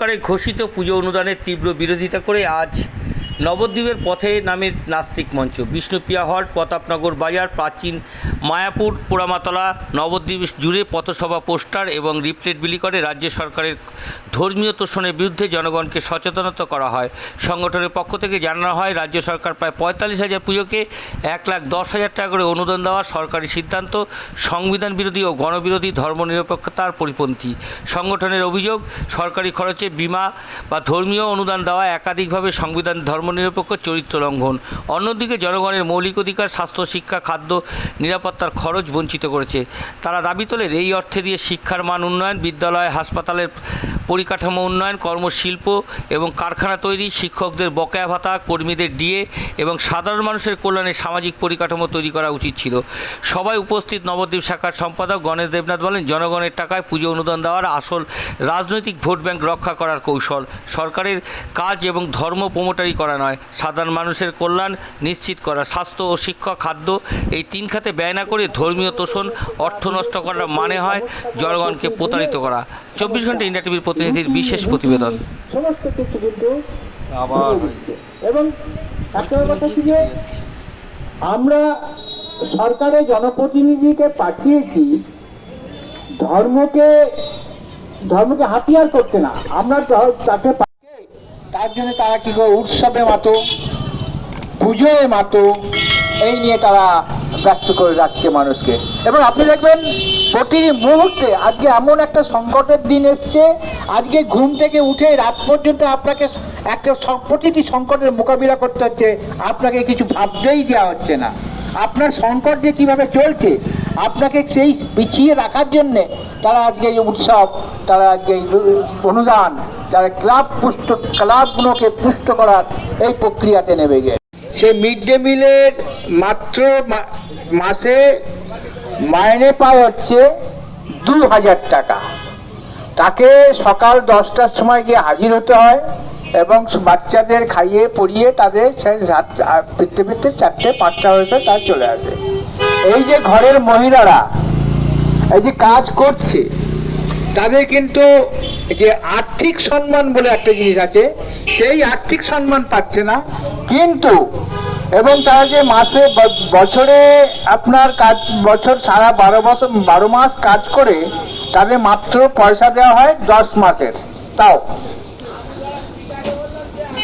সরকারের ঘোষিত পুজো অনুদানের তীব্র বিরোধিতা করে আজ নবদ্বীপের পথে নামের নাস্তিক মঞ্চ। বিষ্ণুপ্রিয়া হল প্রতাপনগর বাজার, প্রাচীন মায়াপুর, পোড়ামাতলা, নবদ্বীপ জুড়ে পথসভা পোস্টার এবং রিপ্লেট বিলি করে রাজ্য সরকারের ধর্মীয় তোষণের বিরুদ্ধে জনগণকে সচেতনতা করা হয়। সংগঠনের পক্ষ থেকে জানানো হয়, রাজ্য সরকার প্রায় পঁয়তাল্লিশ হাজার পুজোকে এক লাখ দশ হাজার টাকা করে অনুদান দেওয়া সরকারি সিদ্ধান্ত, সংবিধান বিরোধী ও গণবিরোধী ধর্মনিরপেক্ষতার পরিপন্থী। সংগঠনের অভিযোগ, সরকারি খরচে বিমা বা ধর্মীয় অনুদান দেওয়া একাধিকভাবে সংবিধান ধর্মনিরপেক্ষ চরিত্র লঙ্ঘন। অন্যদিকে জনগণের মৌলিক অধিকার, স্বাস্থ্য, শিক্ষা, খাদ্য নিরাপত্তার খরচ বঞ্চিত করেছে। তারা দাবি তোলেন এই অর্থে দিয়ে শিক্ষার মান উন্নয়ন, বিদ্যালয়, হাসপাতালের পরিকাঠামো উন্নয়ন, কর্মশিল্প এবং কারখানা তৈরি, শিক্ষকদের বকেয়া ভাতা, কর্মীদের ডিএ এবং সাধারণ মানুষের কল্যাণে সামাজিক পরিকাঠামো তৈরি করা উচিত ছিল। সবাই উপস্থিত নবদ্বীপ শাখার সম্পাদক গণেশ দেবনাথ বলেন, জনগণের টাকায় পুজো অনুদান দেওয়ার আসল রাজনৈতিক ভোট ব্যাংক রক্ষা করার কৌশল। সরকারের কাজ এবং ধর্ম প্রমোটারি করা নয়। সাধারণ মানুষের কল্যাণ নিশ্চিত করা, স্বাস্থ্য ও শিক্ষা, খাদ্য এই তিন খাতে ব্যয় না করে ধর্মীয় তোষণ অর্থ নষ্ট করার মানে হয় জনগণকে প্রতারিত করা। চব্বিশ ঘণ্টা ইন্ডিয়া টিভির প্রতিনিধির বিশেষ প্রতিবেদন। সমস্ত কিছু কিন্তু আবার এবং একটা কথা হচ্ছে যে আমরা সরকারের জনপ্রতিনিধিকে পাঠিয়েছি ধর্মকে ধর্মকে হাতিয়ার করতে না। আমরা তাকে তার জন্য তারা কি করে উৎসবে মাতো পুজোয় মাতো এই নিয়ে তারা ব্যস্ত করে রাখছে মানুষকে। এবং আপনি দেখবেন, প্রতি মুহূর্তে আজকে এমন একটা সংকটের দিন এসছে, আজকে ঘুম থেকে উঠে রাত পর্যন্ত আপনাকে একটা প্রতিটি সংকটের মোকাবিলা করতে হচ্ছে, আপনাকে কিছু ভাবতেই দেওয়া হচ্ছে না। আপনার সংকট যে কীভাবে চলছে, আপনাকে সেই পিছিয়ে রাখার জন্যে তারা আজকে এই উৎসব, তারা আজকে এই অনুদান, তারা ক্লাব পুষ্ট, ক্লাবগুলোকে পুষ্ট করার এই প্রক্রিয়াতে নেমে গেছে। সেই মিড ডে মিলের মাত্র মাসে মাইনে পায় হচ্ছে দু হাজার টাকা। তাকে সকাল দশটার সময় গিয়ে হাজির হতে হয় এবং বাচ্চাদের খাইয়ে পড়িয়ে তাদের ফিরতে ফিরতে চারটে, পাঁচটা হয়েছে তার চলে আসে। এই যে ঘরের মহিলারা, এই যে কাজ করছে তাদের কিন্তু যে আর্থিক সম্মান বলে একটা জিনিস আছে, সেই আর্থিক সম্মান পাচ্ছে না। কিন্তু, এবং তারা যে মাসে বছরে আপনার কাজ, বছর সারা বারো বছর বারো মাস কাজ করে, তাদের মাত্র পয়সা দেওয়া হয় দশ মাসের। তাও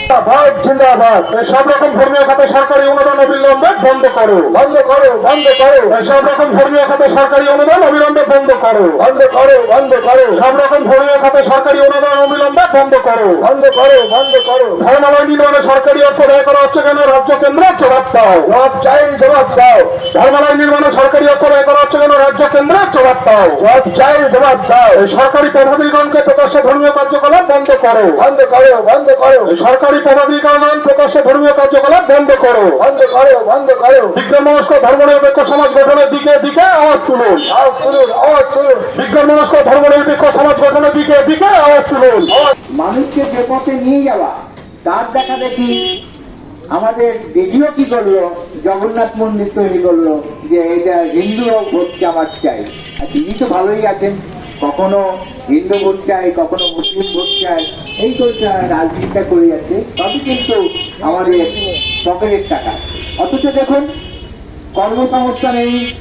জিন্দাবাদ জিন্দাবাদ। সব রকম ধর্মীয় খাতে সরকারি অনুদান অবিলম্বে বন্ধ করো। বন্ধ করো বন্ধ করো। সব রকম ধর্মীয় খাতে সরকারি অনুদান অবিলম্বে বন্ধ করো। বন্ধ করো বন্ধ করো। সব রকম ধর্মীয় খাতে সরকারি অনুদান অবিলম্বে বন্ধ করো। বন্ধ করো বন্ধ করো। ধর্মালয় নির্মাণে সরকারি অর্থ ব্যয় করা হচ্ছে কেন? রাজ্য কেন্দ্র জবাব দাও। জবাব চাই জবাব দাও। ধর্মালয় নির্মাণে সরকারি অর্থ ব্যয় করা হচ্ছে কেন? রাজ্য কেন্দ্র জবাব দাও। জবাব চাই জবাব দাও। সরকারি পদাধিকারকে প্রকাশ্য ধর্মীয় কার্যকলাপ বন্ধ করো। বন্ধ করো বন্ধ করো। এই সরকারি পদাধিকারগণ প্রকাশ্য ধর্মীয় কার্যকলাপ বন্ধ করো। বন্ধ করো বন্ধ করো। বিজ্ঞান মনস্ক ধর্মনিরপেক্ষ সমাজ গঠনের দিকে দিকে আওয়াজ তুলুন। আওয়াজ তুলুন আওয়াজ তুলুন। বিজ্ঞান মনস্ক ধর্মনিরপেক্ষ সমাজ গঠনের দিকে দিকে আওয়াজ তুলুন। মানুষকে যে পথে নিয়ে যাওয়া তার দেখা দেখি আমাদের দিদিও কি করল? জগন্নাথ মন্দির তৈরি করল যে এটা হিন্দু ভোট আমার চাই। আর তিনি তো ভালোই আছেন। কখনো হিন্দু ভোট চাই কখনো মুসলিম ভোট চাই এই তো রাজনীতিটা করে যাচ্ছে, তবে কিন্তু আমাদের পকেটের টাকা। অথচ দেখুন, কর্মসংস্থান এই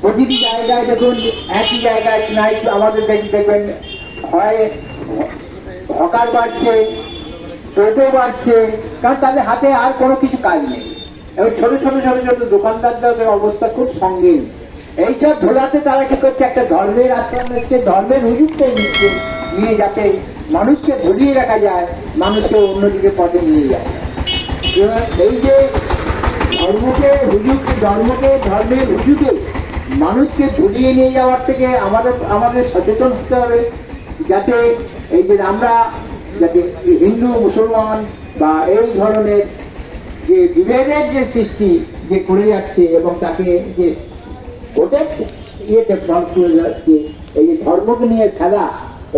প্রতিটি জায়গায় দেখুন, একই জায়গায় নাই, আমাদের দেখ- দেখবেন হয় হকার বাড়ছে, টোটো বাড়ছে, কারণ তাদের হাতে আর কোনো কিছু কাজ নেই। এবং ছোট ছোট ছোট ছোট দোকানদারদের অবস্থা খুব সঙ্গীন। এইসব ধোলাতে তারা কি করছে? একটা ধর্মের আশ্রম নিচ্ছে, ধর্মের হুজুরটাই নিচ্ছে, নিয়ে যাতে মানুষকে ভুলিয়ে রাখা যায়, মানুষকে অন্যদিকে পদে নিয়ে যায়। এই যে ধর্মকে হুজুক ধর্মকে, ধর্মের হুজুকে মানুষকে ঝুলিয়ে নিয়ে যাওয়ার থেকে আমাদের আমাদের সচেতন হতে হবে, যাতে এই যে আমরা, যাতে হিন্দু, মুসলমান বা এই ধরনের যে বিভেদের যে সৃষ্টি যে করে যাচ্ছে এবং তাকে যে গোটের ইয়েতে ভ্রম করে যাচ্ছে। এই যে ধর্মকে নিয়ে খেলা,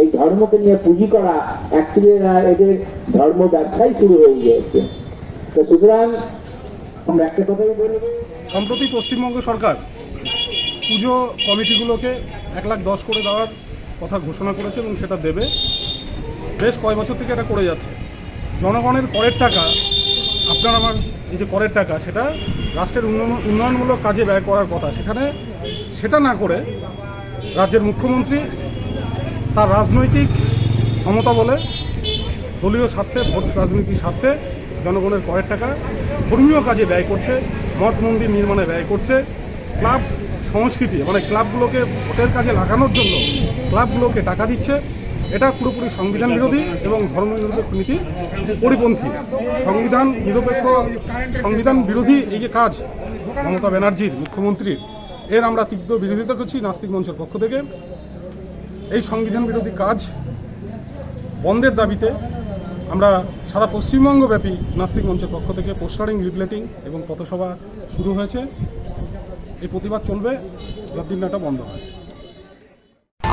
এই ধর্মকে নিয়ে পুঁজি করা অ্যাকচুয়ালি এদের ধর্ম ব্যবসাই শুরু হয়ে গিয়েছে। তো সুতরাং আমরা একটা কথাই বলব সম্প্রতি পশ্চিমবঙ্গ সরকার পুজো কমিটিগুলোকে এক লাখ দশ করে দেওয়ার কথা ঘোষণা করেছে এবং সেটা দেবে। বেশ কয় বছর থেকে এটা করে যাচ্ছে। জনগণের করের টাকা আপনার আমার এই যে করের টাকা, সেটা রাষ্ট্রের উন্নয়ন, উন্নয়নমূলক কাজে ব্যয় করার কথা। সেখানে সেটা না করে রাজ্যের মুখ্যমন্ত্রী তার রাজনৈতিক ক্ষমতা বলে দলীয় স্বার্থে, ভোট রাজনীতির স্বার্থে জনগণের করের টাকা ধর্মীয় কাজে ব্যয় করছে, মঠ মন্দির নির্মাণে ব্যয় করছে। ক্লাব সংস্কৃতি মানে ক্লাবগুলোকে ভোটের কাজে লাগানোর জন্য ক্লাবগুলোকে টাকা দিচ্ছে। এটা পুরোপুরি সংবিধান বিরোধী এবং ধর্ম নিরপেক্ষ নীতির পরিপন্থী। সংবিধান নিরপেক্ষ সংবিধান বিরোধী এই যে কাজ, মমতা ব্যানার্জির মুখ্যমন্ত্রীর এর আমরা তীব্র বিরোধিতা করছি নাস্তিক মঞ্চের পক্ষ থেকে। এই সংবিধান বিরোধী কাজ বন্ধের দাবিতে আমরা সারা পশ্চিমবঙ্গব্যাপী নাস্তিক মঞ্চের পক্ষ থেকে পোস্টারিং লিফলেটিং এবং পথসভা শুরু হয়েছে। এই প্রতিবাদ চলবে যতদিন না এটা বন্ধ হয়।